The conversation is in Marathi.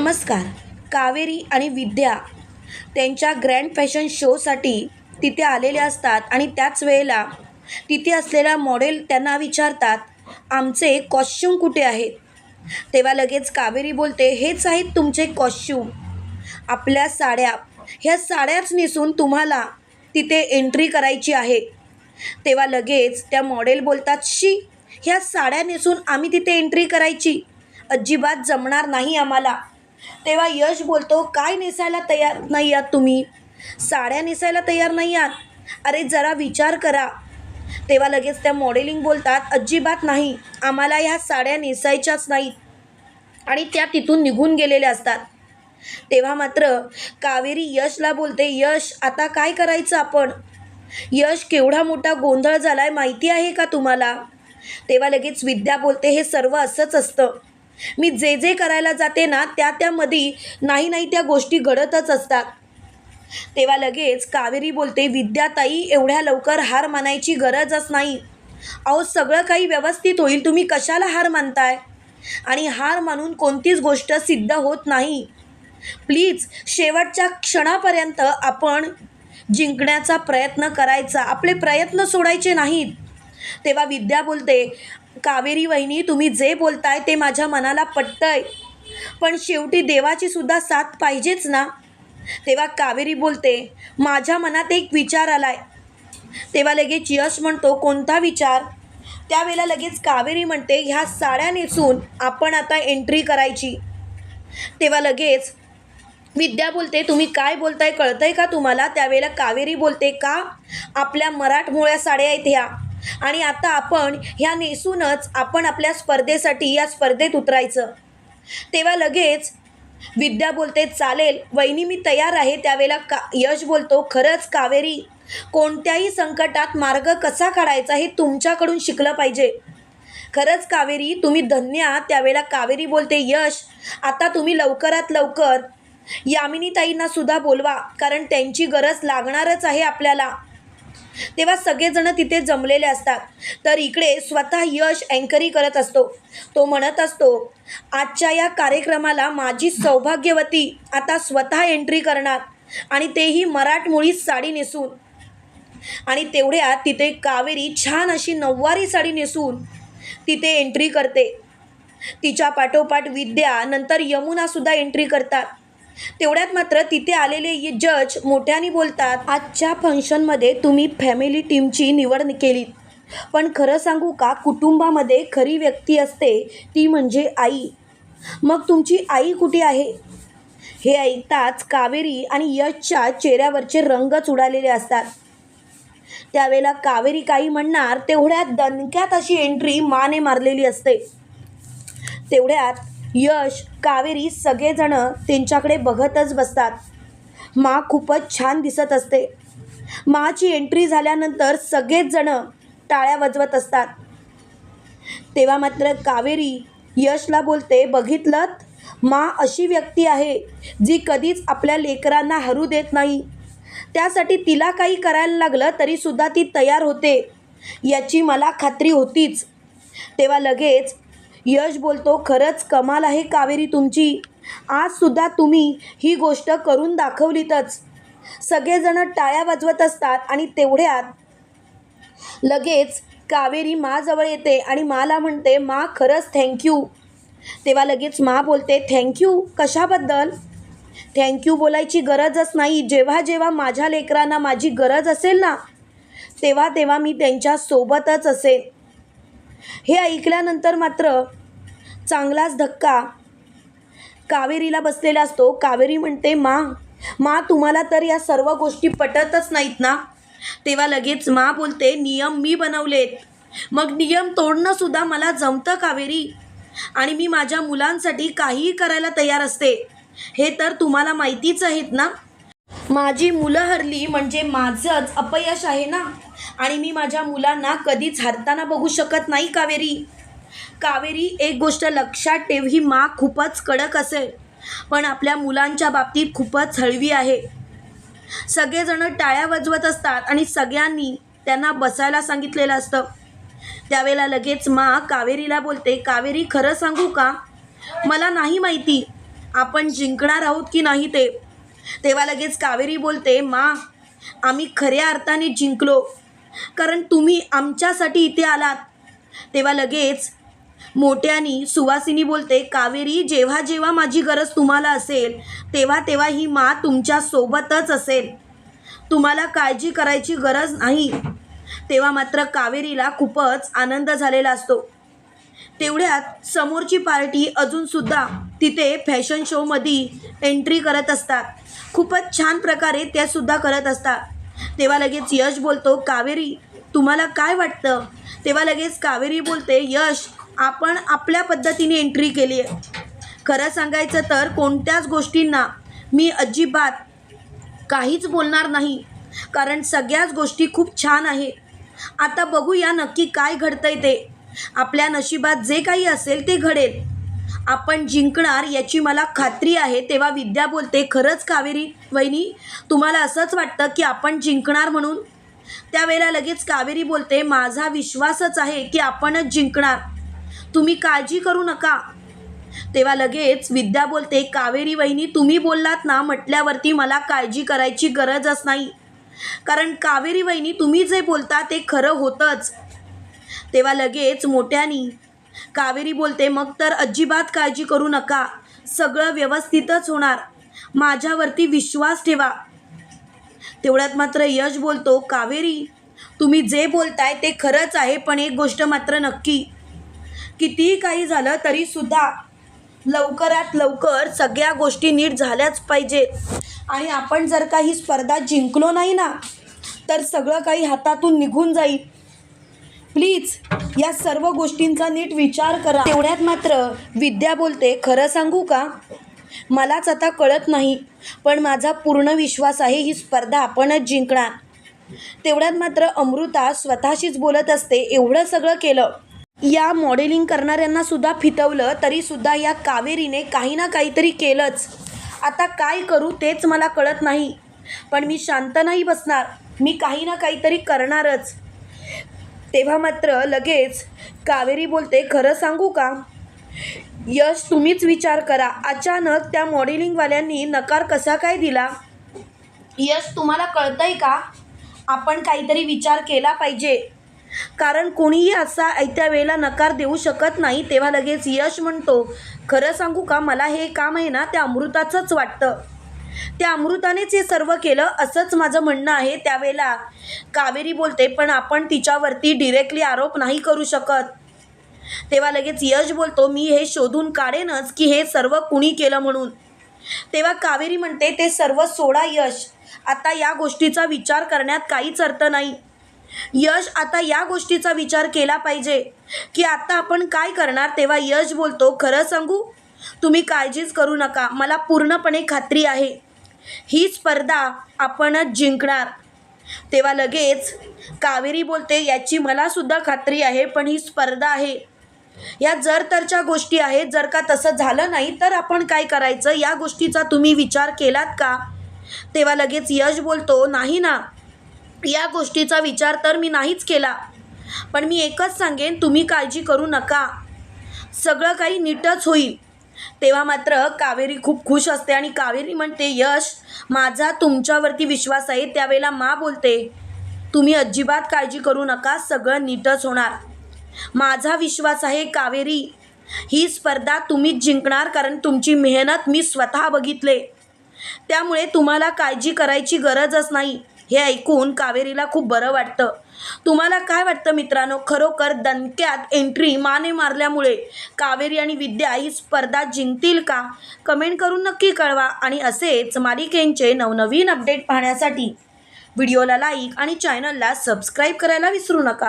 नमस्कार. कावेरी आणि विद्या त्यांच्या ग्रँड फॅशन शोसाठी तिथे आलेल्या असतात आणि त्याच वेळेला तिथे असलेल्या मॉडेल त्यांना विचारतात आमचे कॉस्च्युम कुठे आहेत? तेव्हा लगेच कावेरी बोलते हेच आहेत तुमचे कॉस्च्युम आपल्या साड्या. ह्या साड्याच नेसून तुम्हाला तिथे एंट्री करायची आहे. तेव्हा लगेच त्या मॉडेल बोलतात शी ह्या साड्या नेसून आम्ही तिथे एंट्री करायची. अजिबात जमणार नाही आम्हाला. तेव्हा यश बोलतो काय नेसायला तयार नाही आहात तुम्ही? साड्या नेसायला तयार नाही आहात? अरे जरा विचार करा. तेव्हा लगेच त्या मॉडेलिंग बोलतात अजिबात नाही आम्हाला ह्या साड्या नेसायच्याच नाहीत. आणि त्या तिथून निघून गेलेल्या असतात. तेव्हा मात्र कावेरी यशला बोलते यश आता काय करायचं आपण? यश केवढा मोठा गोंधळ झाला आहे माहिती आहे का तुम्हाला? तेव्हा लगेच विद्या बोलते हे सर्व असंच असतं. मी जे जे करायला जाते ना त्या त्यामध्ये नाही नाही त्या गोष्टी घडतच असतात. तेव्हा लगेच कावेरी बोलते विद्याताई एवढ्या लवकर हार मानायची गरजच नाही. अहो सगळं काही व्यवस्थित होईल तुम्ही कशाला हार मानताय? आणि हार मानून कोणतीच गोष्ट सिद्ध होत नाही. प्लीज शेवटच्या क्षणापर्यंत आपण जिंकण्याचा प्रयत्न करायचा. आपले प्रयत्न सोडायचे नाहीत. तेव्हा विद्या बोलते कावेरी वहिनी तुम्ही जे बोलताय ते माझ्या मनाला पटतंय. पण शेवटी देवाची सुद्धा साथ पाहिजेच ना. तेव्हा कावेरी बोलते माझ्या मनात एक विचार आलाय. तेव्हा लगेच यश म्हणतो कोणता विचार? त्यावेळेला लगेच कावेरी म्हणते ह्या साड्या नेसून आपण आता एंट्री करायची. तेव्हा लगेच विद्या बोलते तुम्ही काय बोलताय कळतंय का तुम्हाला? त्यावेळेला कावेरी बोलते का? आपल्या मराठमोळ्या साड्या आहेत ह्या. आणि आता आपण ह्या नेसूनच आपण आपल्या स्पर्धेसाठी या स्पर्धेत उतरायचं. तेव्हा लगेच विद्या बोलते चालेल वहिनी मी तयार आहे. त्यावेळेला का यश बोलतो खरंच कावेरी कोणत्याही संकटात मार्ग कसा काढायचा हे तुमच्याकडून शिकलं पाहिजे. खरंच कावेरी तुम्ही धन्य आहात. त्यावेळेला कावेरी बोलते यश आता तुम्ही लवकरात लवकर यामिनीताईंना सुद्धा बोलवा कारण त्यांची गरज लागणारच आहे आपल्याला. तेव्हा सगळेजण तिथे जमलेले असतात. तर इकडे स्वतः यश अँकरी करत असतो. तो म्हणत असतो आजच्या या कार्यक्रमाला माझी सौभाग्यवती आता स्वतः एंट्री करणार आणि तेही मराठमोळी साडी नेसून. आणि तेवढ्या तिथे कावेरी छान अशी नऊवारी साडी नेसून तिथे एंट्री करते. तिच्या पाठोपाठ विद्या नंतर यमुनासुद्धा एंट्री करतात. तेवढ्यात मात्र तिथे आलेले जज मोठ्याने बोलतात आजच्या फंक्शनमध्ये तुम्ही फॅमिली टीमची निवड केलीत पण खरं सांगू का कुटुंबामध्ये खरी व्यक्ती असते ती म्हणजे आई. मग तुमची आई कुठे आहे? हे ऐकताच कावेरी आणि यशच्या चेहऱ्यावरचे रंगच उडालेले असतात. त्यावेळेला कावेरी काही म्हणणार तेवढ्यात दणक्यात अशी एंट्री माने मारलेली असते. तेवढ्यात यश कावेरी सगळेजणं त्यांच्याकडे बघतच बसतात. मा खूपच छान दिसत असते. माची एंट्री झाल्यानंतर सगळेच जणं टाळ्या वाजवत असतात. तेव्हा मात्र कावेरी यशला बोलते बघितलं मा अशी व्यक्ती आहे जी कधीच आपल्या लेकरांना हरू देत नाही. त्यासाठी तिला काही करायला लागलं तरीसुद्धा ती तयार होते. याची मला खात्री होतीच. तेव्हा लगेच यश बोलतो खरंच कमाल आहे कावेरी तुमची. आजसुद्धा तुम्ही ही गोष्ट करून दाखवलीतच. सगळेजण टाळ्या वाजवत असतात आणि तेवढ्यात लगेच कावेरी माजवळ येते आणि माला म्हणते मा खरंच थँक्यू तेव्हा लगेच मा बोलते थँक्यू कशाबद्दल? थँक्यू बोलायची गरजच नाही. जेव्हा जेव्हा माझ्या लेकरांना माझी गरज असेल ना तेव्हा तेव्हा मी त्यांच्यासोबतच असेल हे ऐकल्यानंतर मात्र चांगलाच धक्का कावेरीला बसलेला असतो. कावेरी म्हणते मा मा तुम्हाला तर या सर्व गोष्टी पटतच नाहीत ना? तेव्हा लगेच मा बोलते नियम मी बनवलेत. मग नियम तोडणं सुद्धा मला जमतं कावेरी. आणि मी माझ्या मुलांसाठी काहीही करायला तयार असते. हे तर तुम्हाला माहितीच आहेत ना? माझी मुलं हरली म्हणजे माझंच अपयश आहे ना? आणि मी माझ्या मुलांना कधीच हरताना बघू शकत नाही कावेरी. कावेरी एक गोष्ट लक्षात ठेव ही मा खूपच कडक असेल. पण आपल्या मुलांच्या बाबतीत खूपच हळवी आहे. सगळेजण टाळ्या वाजवत असतात आणि सगळ्यांनी त्यांना बसायला सांगितलेलं असतं. त्यावेळेला लगेच मा कावेरीला बोलते कावेरी खरं सांगू का? मला नाही माहिती आपण जिंकणार आहोत की नाही ते. तेव्हा लगेच कावेरी बोलते मा आम्ही खऱ्या अर्थाने जिंकलो. कारण तुम्ही आमच्यासाठी इथे आलात. तेव्हा लगेच मोठ्यानी सुवासिनी बोलते कावेरी जेव्हा जेव्हा माझी गरज तुम्हाला असेल तेव्हा तेव्हा ही मा तुमच्या सोबतच असेल. तुम्हाला काळजी करायची गरज नाही. तेव्हा मात्र कावेरीला खूपच आनंद झालेला असतो. तेवढ्यात समोरची पार्टी अजूनसुद्धा तिथे फॅशन शोमध्ये एंट्री करत असतात. खूपच छान प्रकारे त्या सुद्धा करत असतात. तेव्हा लगेच यश बोलतो कावेरी तुम्हाला काय वाटतं? तेव्हा लगेच कावेरी बोलते यश आपण आपल्या पद्धतीने एंट्री केली आहे. खरं सांगायचं तर कोणत्याच गोष्टींना मी अजिबात काहीच बोलणार नाही. कारण सगळ्याच गोष्टी खूप छान आहे आता बघूया नक्की काय घडतंय ते. आपल्या नशिबात जे काही असेल ते घडेल. आपण जिंकणार याची मला खात्री आहे तेव्हा विद्या बोलते खरंच कावेरी वहिनी तुम्हाला असंच वाटतं की आपण जिंकणार म्हणून? त्यावेळेला लगेच कावेरी बोलते माझा विश्वासच आहे की आपणच जिंकणार. तुम्ही काळजी करू नका. तेव्हा लगेच विद्या बोलते कावेरी वहिनी तुम्ही बोललात ना म्हटल्यावरती मला काळजी करायची गरजच नाही. कारण कावेरी वहिनी तुम्ही जे बोलता ते खरं होतंच. तेव्हा लगेच मोठ्यानी कावेरी बोलते मग तर अजिबात काळजी करू नका. सगळं व्यवस्थितच होणार. माझ्यावरती विश्वास ठेवा. तेवढ्यात मात्र यश बोलतो कावेरी तुम्ही जे बोलताय ते खरंच आहे पण एक गोष्ट मात्र नक्की. कितीही काही झालं तरीसुद्धा लवकरात लवकर सगळ्या गोष्टी नीट झाल्याच पाहिजेत आणि आपण जर का ही स्पर्धा जिंकलो नाही ना तर सगळं काही हातातून निघून जाईल. प्लीज या सर्व गोष्टींचा नीट विचार करा. तेवढ्यात मात्र विद्या बोलते खरं सांगू का? मलाच आता कळत नाही पण माझा पूर्ण विश्वास आहे ही स्पर्धा आपणच जिंकणार. तेवढ्यात मात्र अमृता स्वतःशीच बोलत असते एवढं सगळं केलं या मॉडेलिंग करणाऱ्यांना सुद्धा फितवलं तरीसुद्धा या कावेरीने काही ना काहीतरी केलंच. आता काय करू तेच मला कळत नाही पण मी शांत नाही बसणार मी काही ना काहीतरी करणारच. तेव्हा मात्र लगेच कावेरी बोलते खरं सांगू का? यश तुम्हीच विचार करा. अचानक त्या मॉडेलिंगवाल्यांनी नकार कसा काय दिला? यश तुम्हाला कळतंय का? आपण काहीतरी विचार केला पाहिजे. कारण कोणीही असा ऐत्या वेळेला नकार देऊ शकत नाही तेव्हा लगेच यश म्हणतो खरं सांगू का? मला हे काम आहे ना त्या अमृताचंच वाटतं. त्या अमृतानेच हे सर्व केलं असंच माझं म्हणणं आहे. त्यावेळेला कावेरी बोलते पण आपण तिच्यावरती डिरेक्टली आरोप नाही करू शकत. तेव्हा लगेच यश बोलतो मी हे शोधून काढेनच की हे सर्व कुणी केलं म्हणून. तेव्हा कावेरी म्हणते ते सर्व सोडा यश. आता या गोष्टीचा विचार करण्यात काहीच अर्थ नाही. यश आता या गोष्टीचा विचार केला पाहिजे की आता आपण काय करणार? तेव्हा यश बोलतो खरं सांगू तुम्ही काळजीच करू नका. मला पूर्णपणे खात्री आहे. ही स्पर्धा आपणच जिंकणार. तेव्हा लगेच कावेरी बोलते याची मलासुद्धा खात्री आहे पण ही स्पर्धा आहे. या जर तरच्या गोष्टी आहेत. जर का तसं झालं नाही तर आपण काय करायचं? या गोष्टीचा तुम्ही विचार केलात का? तेव्हा लगेच यश बोलतो नाही ना. या गोष्टीचा विचार तर मी नाहीच केला. पण मी एकच सांगेन तुम्ही काळजी करू नका. सगळं काही नीटच होईल. तेव्हा मात्र कावेरी खूप खुश असते आणि कावेरी म्हणते यश माझा तुमच्यावरती विश्वास आहे त्यावेळेला मा बोलते तुम्ही अजिबात काळजी करू नका सगळं नीटच होणार. माझा विश्वास आहे कावेरी. ही स्पर्धा तुम्हीच जिंकणार कारण तुमची मेहनत मी स्वतः बघितले. त्यामुळे तुम्हाला काळजी करायची गरजच नाही. हे ऐकून कावेरीला खूप बरं वाटतं. तुम्हाला काय वाटतं मित्रांनो? खरोखर दणक्यात एंट्री माने मारल्यामुळे कावेरी आणि विद्या ही स्पर्धा जिंकतील का? कमेंट करून नक्की कळवा आणि असेच मालिकेंचे नवनवीन अपडेट पाहण्यासाठी. व्हिडिओला लाईक आणि चॅनलला सबस्क्राईब करायला विसरू नका.